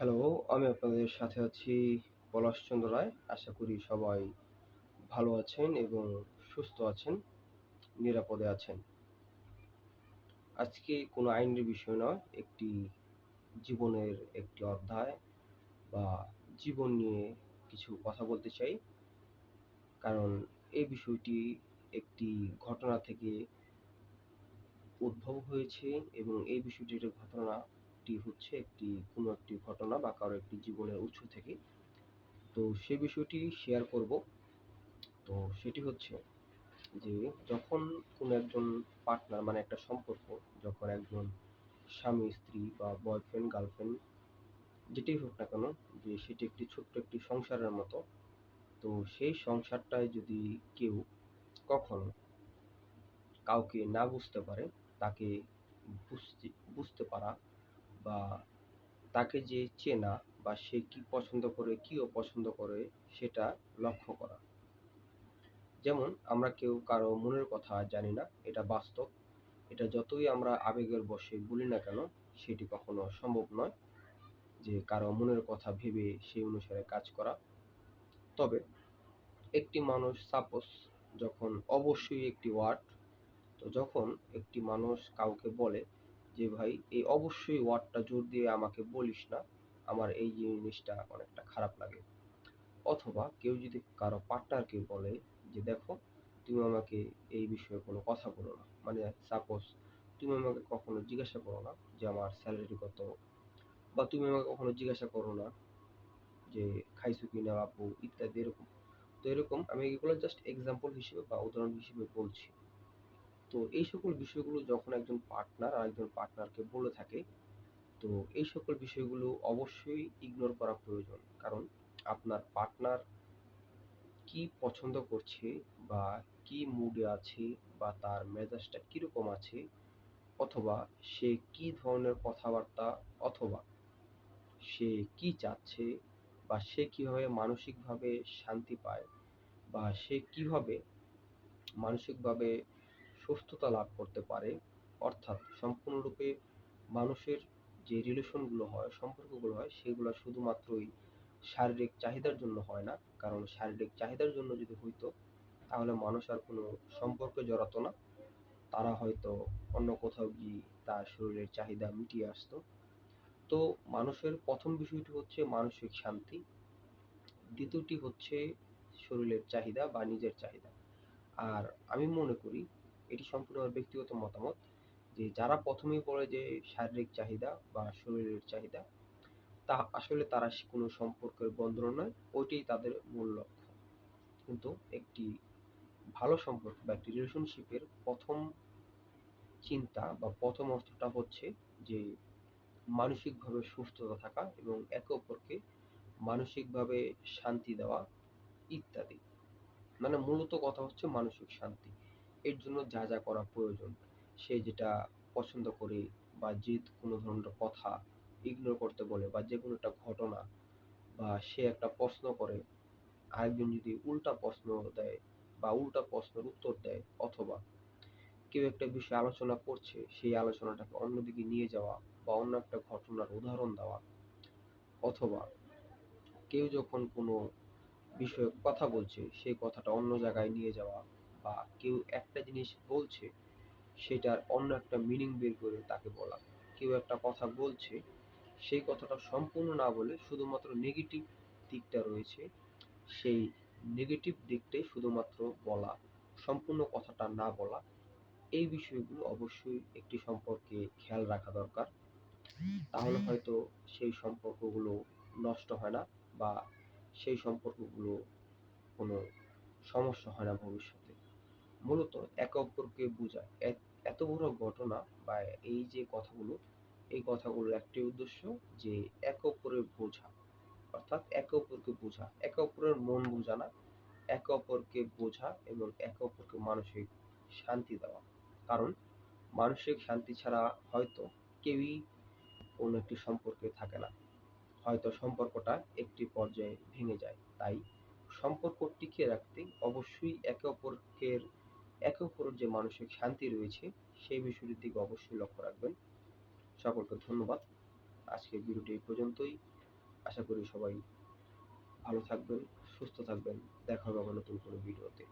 Hello, আমি আপনাদের সাথে আছি পলাশচন্দ্র রায়। আশা করি সবাই ভালো আছেন এবং সুস্থ আছেন, নিরাপদে আছেন। আজকে কোনো আইনের বিষয় নয়, একটি জীবনের একটি অধ্যায় বা জীবন নিয়ে কিছু কথা বলতে চাই। কারণ এই বিষয়টি একটি ঘটনা থেকে উদ্ভব হয়েছে এবং এই বিষয়টির ঘটনাটি হচ্ছে একটি কোনো একটি ঘটনা বা কারও একটি জীবনের উৎস থেকে। তো সে বিষয়টি শেয়ার করব। তো সেটি হচ্ছে যে যখন কোনো একজন পার্টনার মানে একটা সম্পর্ক, যখন একজন স্বামী, স্ত্রী বা বয়ফ্রেন্ড গার্লফ্রেন্ড যেটাই হোক না কেন, যে সেটি একটি ছোট্ট একটি সংসারের মতো, তো সেই সংসারটায় যদি কেউ কখনো কাউকে না বুঝতে পারে, তাকে বুঝতে বুঝতে পারা বা তাকে যে চেনা বা সে কি পছন্দ করে, কি অপছন্দ করে, সেটা লক্ষ্য করা। যেমন, আমরা কেউ কারও মনের কথা জানি না, এটা বাস্তব। এটা যতই আমরা আবেগের বশে বলি না কেন, সেটি কখনো সম্ভব নয় যে কারও মনের কথা ভেবে সেই অনুসারে কাজ করা। তবে, একটি মানুষ সাপোজ যখন অবশ্যই একটি ওয়ার্ড তো যখন একটি মানুষ কাউকে বলে যে ভাই, এই অবশ্যই ওয়ার্ডটা জোর দিয়ে আমাকে বলিস না। আমার এই জিনিসটা অনেকটা খারাপ লাগে। অথবা কেউ যদি কারও পার্টনারকে বলে যে, দেখো, তুমি আমাকে এই বিষয়ে কোনো কথা বলো না। মানে সাপোজ তুমি আমাকে কখনো জিজ্ঞাসা করো না যে, আমার স্যালারি কত? বা তুমি আমাকে কখনো জিজ্ঞাসা করো না যে, খাইছো কি না আপু? ইত্যাদি এরকম। তো এরকম আমি এগুলো জাস্ট এক্সাম্পল হিসেবে বা উদাহরণ হিসেবে বলছি। এই সকল বিষয়গুলো যখন একজন পার্টনার আর একজন পার্টনারকে বলে থাকে, তো এই সকল বিষয়গুলো অবশ্যই ইগনোর করা প্রয়োজন। কারণ আপনার পার্টনার কি পছন্দ করছে বা কি মুডে আছে বা তার মেজাজটা কীরকম আছে, অথবা সে কি ধরনের কথাবার্তা অথবা সে কি চাচ্ছে বা সে কীভাবে মানসিকভাবে শান্তি পায় বা সে কীভাবে মানসিকভাবে সুস্থতা লাভ করতে পারে। অর্থাৎ সম্পূর্ণরূপে মানুষের যে রিলেশনগুলো হয়, সম্পর্কগুলো হয়, সেগুলো শুধুমাত্রই শারীরিক চাহিদার জন্য হয় না। কারণ শারীরিক চাহিদার জন্য যদি হইতো, তাহলে মানুষ আর কোনো সম্পর্কে জড়াতো না। তারা হয়তো অন্য কোথাও গিয়ে তার শরীরের চাহিদা মিটিয়ে আসতো। তো মানুষের প্রথম বিষয়টি হচ্ছে মানসিক শান্তি। দ্বিতীয়টি হচ্ছে শরীরের চাহিদা বা নিজের চাহিদা। আর আমি মনে করি এটি সম্পূর্ণ আমার ব্যক্তিগত মতামত যে যারা প্রথমেই বলে যে শারীরিক চাহিদা বা শরীরের চাহিদা, তা আসলে তারা কোনো সম্পর্কের বন্ধন নয়, ওইটাই তাদের মূল লক্ষ্য। কিন্তু একটি ভালো সম্পর্ক বা একটি রিলেশনশিপের প্রথম চিন্তা বা প্রথম অর্থটা হচ্ছে যে মানসিকভাবে সুস্থতা থাকা এবং একে অপরকে মানসিকভাবে শান্তি দেওয়া ইত্যাদি। মানে মূলত কথা হচ্ছে মানসিক শান্তি। এর জন্য যা যা করা প্রয়োজন। সে যেটা পছন্দ করে বা যে কোনো ধরনের কথা ইগনোর করতে বলে বা যে কোনো একটা ঘটনা বা সে একটা প্রশ্ন করে, আরেকজন যদি উল্টা প্রশ্ন দেয় বা উল্টা প্রশ্নের উত্তর দেয় অথবা কেউ একটা বিষয়ে আলোচনা করছে, সেই আলোচনাটাকে অন্যদিকে নিয়ে যাওয়া বা অন্য একটা ঘটনার উদাহরণ দেওয়া অথবা কেউ যখন কোনো বিষয়ে কথা বলছে, সেই কথাটা অন্য জায়গায় নিয়ে যাওয়া বা কেউ একটা জিনিস বলছে, সেটার অন্য একটা মিনিং বের করে তাকে বলা। কেউ একটা কথা বলছে, সেই কথাটা সম্পূর্ণ না বলে শুধুমাত্র নেগেটিভ দিকটা রয়েছে, সেই নেগেটিভ দিকটাই শুধুমাত্র বলা, সম্পূর্ণ কথাটা না বলা, এই বিষয়গুলো অবশ্যই একটি সম্পর্কে খেয়াল রাখা দরকার। তাহলে হয়তো সেই সম্পর্কগুলো নষ্ট হয় না বা সেই সম্পর্কগুলো কোনো সমস্যা হয় না ভবিষ্যতে। মূলত একে অপরকে বোঝা এত বড় ঘটনা বা এই যে কথাগুলো, এই কথাগুলোর একটি উদ্দেশ্য যে একে অপরের বোঝা। অর্থাৎ একে অপরকে বোঝা, একে অপরের মন বোঝানা, একে অপরকে বোঝা এবং একে অপরকে মানসিক শান্তি দেওয়া। কারণ মানসিক শান্তি ছাড়া হয়তো কেউই কোনো একটি সম্পর্কে থাকে না। হয়তো সম্পর্কটা একটি পর্যায়ে ভেঙে যায়। তাই সম্পর্ক টিকিয়ে রাখতে অবশ্যই একে অপরকে একে অপরের যে মানসিক শান্তি রয়েছে, সেই বিষয়টির দিকে অবশ্যই লক্ষ্য রাখবেন। সকলকে ধন্যবাদ। আজকের ভিডিওটি এই পর্যন্তই। আশা করি সবাই ভালো থাকবেন, সুস্থ থাকবেন। দেখা হবে নতুন কোনো ভিডিওতে।